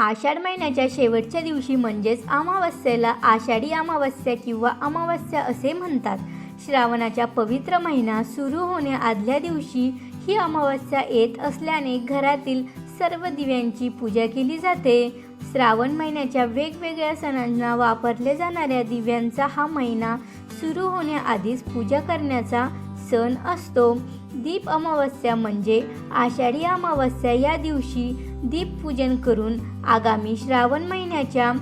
आषाढ महिन्याच्या शेवटच्या दिवशी म्हणजेच अमावस्येला आषाढी अमावस्या किंवा अमावस्या असे म्हणतात. श्रावणाच्या पवित्र महिना सुरू होण्या आदल्या दिवशी ही अमावस्या येत असल्याने घरातील सर्व दिव्यांची पूजा केली जाते. श्रावण महिन्याच्या वेगवेगळ्या सणांना वापरल्या जाणाऱ्या दिव्यांचा हा महिना सुरू होण्याआधीच पूजा करण्याचा सण असतो. दीप अमावस्या म्हणजे आषाढी अमावस्या या दिवशी दीपपूजन करून आगामी श्रावण महिन्याच्या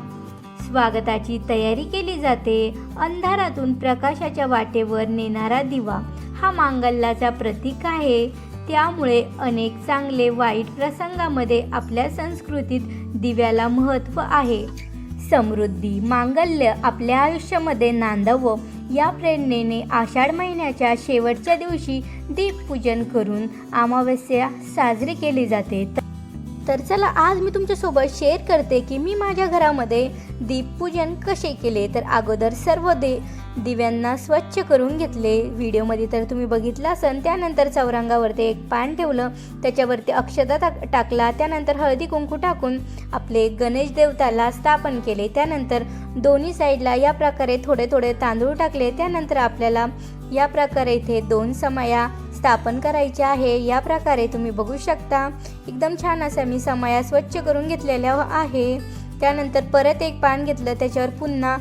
स्वागताची तयारी केली जाते. अंधारातून प्रकाशाच्या वाटेवर नेणारा दिवा हा मांगल्याचा प्रतीक आहे. त्यामुळे अनेक चांगले वाईट प्रसंगामध्ये आपल्या संस्कृतीत दिव्याला महत्त्व आहे. समृद्धी मांगल्य आपल्या आयुष्यामध्ये नांदावं या प्रेरणेने आषाढ महिन्याच्या शेवटच्या दिवशी दीपपूजन करून अमावस्या साजरी केली जाते. तर चला आज मी तुमच्यासोबत शेअर करते की मी माझ्या घरामध्ये दीपपूजन कसे केले? तर अगोदर सर्व दे दिव्यांना स्वच्छ करून घेतले. व्हिडिओमध्ये तर तुम्ही बघितलं असन त्यानंतर चौरंगावरती एक पान ठेवलं त्याच्यावरती अक्षता टाक टाकला त्यानंतर हळदी कुंकू टाकून आपले गणेश देवताला स्थापन केले. त्यानंतर दोन्ही साईडला या प्रकारे थोडे थोडे तांदूळ टाकले. त्यानंतर आपल्याला या प्रकारे इथे दोन समया स्थापन करायचे आहे. या प्रकारे तुम्ही बघू शकता एकदम छान असं मी समया स्वच्छ करून घेतलेल्या आहे. त्यानंतर परत एक पान घेतलं त्याच्यावर पुन्हा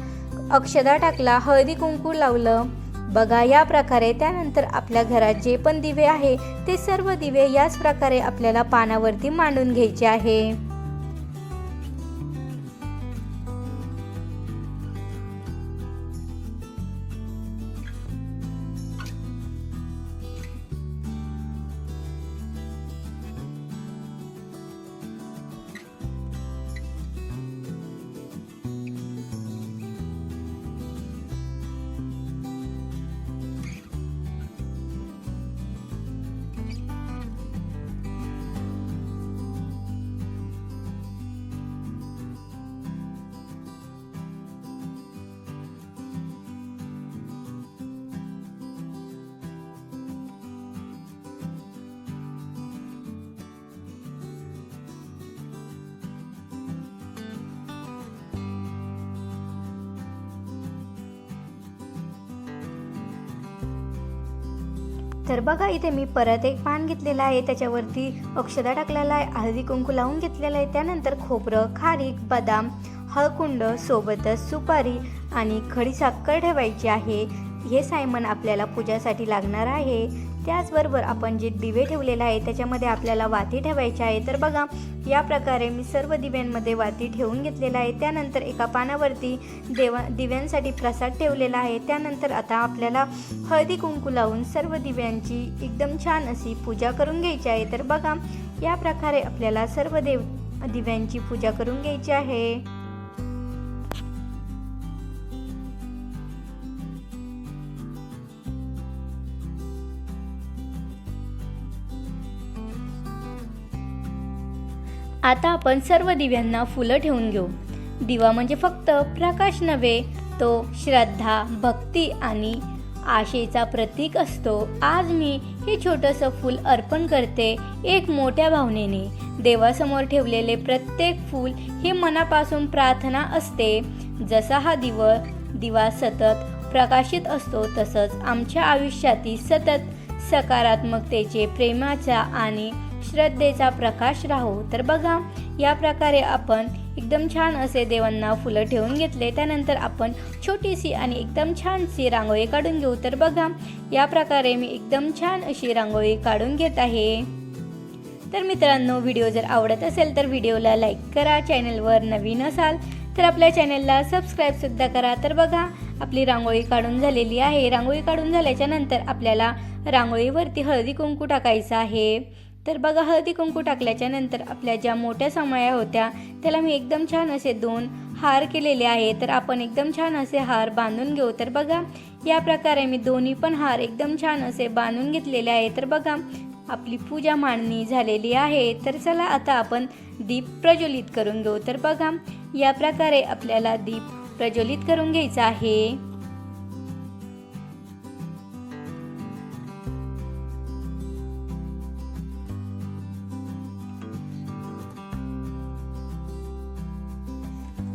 अक्षदा टाकला हळदी कुंकू लावलं. बघा या प्रकारे त्यानंतर आपल्या घरात जे पण दिवे आहे ते सर्व दिवे याच प्रकारे आपल्याला पानावरती मांडून घ्यायचे आहे. तर बघा इथे मी परत एक पान घेतलेलं आहे. त्याच्यावरती अक्षदा टाकलेला आहे हळदी कुंकू लावून घेतलेलं आहे. त्यानंतर खोबरं खारीक बदाम हळकुंड सोबतच सुपारी आणि खडी साखर ठेवायची आहे. हे सायमन आपल्याला पूजासाठी लागणार आहे. त्याचबरोबर आपण जे दिवे ठेवलेले आहे त्याच्यामध्ये आपल्याला वाती ठेवायची आहे. तर बघा या प्रकारे मी सर्व दिव्यांमध्ये वाती ठेवून घेतलेला आहे. त्यानंतर एका पानावरती देवा दिव्यांसाठी प्रसाद ठेवलेला आहे. त्यानंतर आता आपल्याला हळदी कुंकू लावून सर्व दिव्यांची एकदम छान अशी पूजा करून घ्यायची आहे. तर बघा या प्रकारे आपल्याला सर्व देव दिव्यांची पूजा करून घ्यायची आहे. आता आपण सर्व दिव्यांना फुलं ठेवून घेऊ. दिवा म्हणजे फक्त प्रकाश नव्हे तो श्रद्धा भक्ती आणि आशेचा प्रतीक असतो. आज मी हे छोटंसं फूल अर्पण करते एक मोठ्या भावनेने. देवासमोर ठेवलेले प्रत्येक फूल हे मनापासून प्रार्थना असते. जसा हा दिव दिवा सतत प्रकाशित असतो तसंच आमच्या आयुष्यातील सतत सकारात्मकतेचे प्रेमाचा आणि श्रद्धेचा प्रकाश राहू. तर बघा या प्रकारे आपण एकदम छान असे देवांना फुलं ठेवून घेतले. त्यानंतर आपण छोटीशी आणि एकदम छानशी रांगोळी काढून घेऊ. तर बघा या प्रकारे मी एकदम छान अशी रांगोळी काढून घेत आहे. तर मित्रांनो व्हिडिओ जर आवडत असेल तर व्हिडिओला लाईक करा चॅनलवर नवीन असाल तर आपल्या चॅनलला सबस्क्राईबसुद्धा करा. तर बघा आपली रांगोळी काढून झालेली आहे. रांगोळी काढून झाल्याच्यानंतर आपल्याला रांगोळीवरती हळदी कुंकू टाकायचं आहे. तर बघा हळदी कुंकू टाकल्याच्या नंतर आपल्या ज्या मोठ्या समया होत्या त्याला मी एकदम छान असे दोन हार केलेले आहे तर आपण एकदम छान असे हार बांधून घेऊ. तर बघा या प्रकारे मी दोन्ही पण हार एकदम छान असे बांधून घेतलेले आहे तर बघा आपली पूजा मांडणी झालेली आहे. तर चला आता आपण दीप प्रज्वलित करून घेऊ. तर बघा या प्रकारे आपल्याला दीप प्रज्वलित करून घ्यायचा आहे.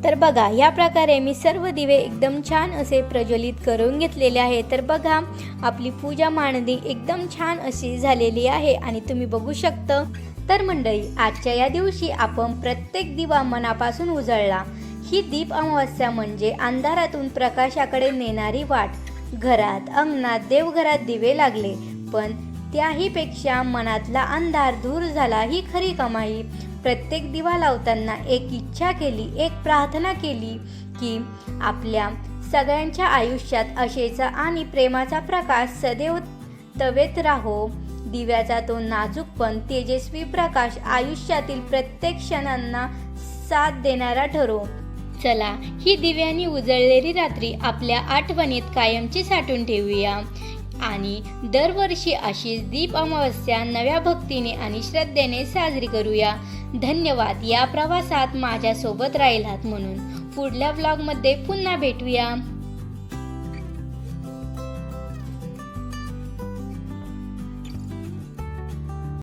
तर बघा या प्रकारे मी सर्व दिवे एकदम छान असे प्रज्वलित करून घेतलेले आहे. तर बघा आपली पूजा मांडणी एकदम छान अशी झालेली आहे आणि तुम्ही बघू शकता. तर मंडळी आजच्या या दिवशी आपण प्रत्येक दिवा मनापासून उजळला. ही दीप अमावस्या म्हणजे अंधारातून प्रकाशाकडे नेणारी वाट. घरात अंगणात देवघरात दिवे लागले पण त्याहीपेक्षा मनातला अंधार दूर झाला ही खरी कमाई. प्रत्येक दिवा लावताना एक इच्छा केली एक प्रार्थना केली की आपल्या सगळ्यांच्या आयुष्यात आशेचा आणि प्रेमाचा प्रकाश सदैव तवेत राहो. दिव्याचा तो नाजूक पण तेजस्वी प्रकाश आयुष्यातील प्रत्येक क्षणांना साथ देणारा ठरो. चला ही दिव्यांनी उजळलेली रात्री आपल्या आठवणीत कायमची साठवून ठेवूया. आणि दरवर्षी अशीच दीप अमावस्या नव्या भक्तीने आणि श्रद्धेने साजरी करूया. धन्यवाद. या प्रवासात माझ्यासोबत राहिलात म्हणून. पुढल्या ब्लॉगमध्ये पुन्हा भेटूया.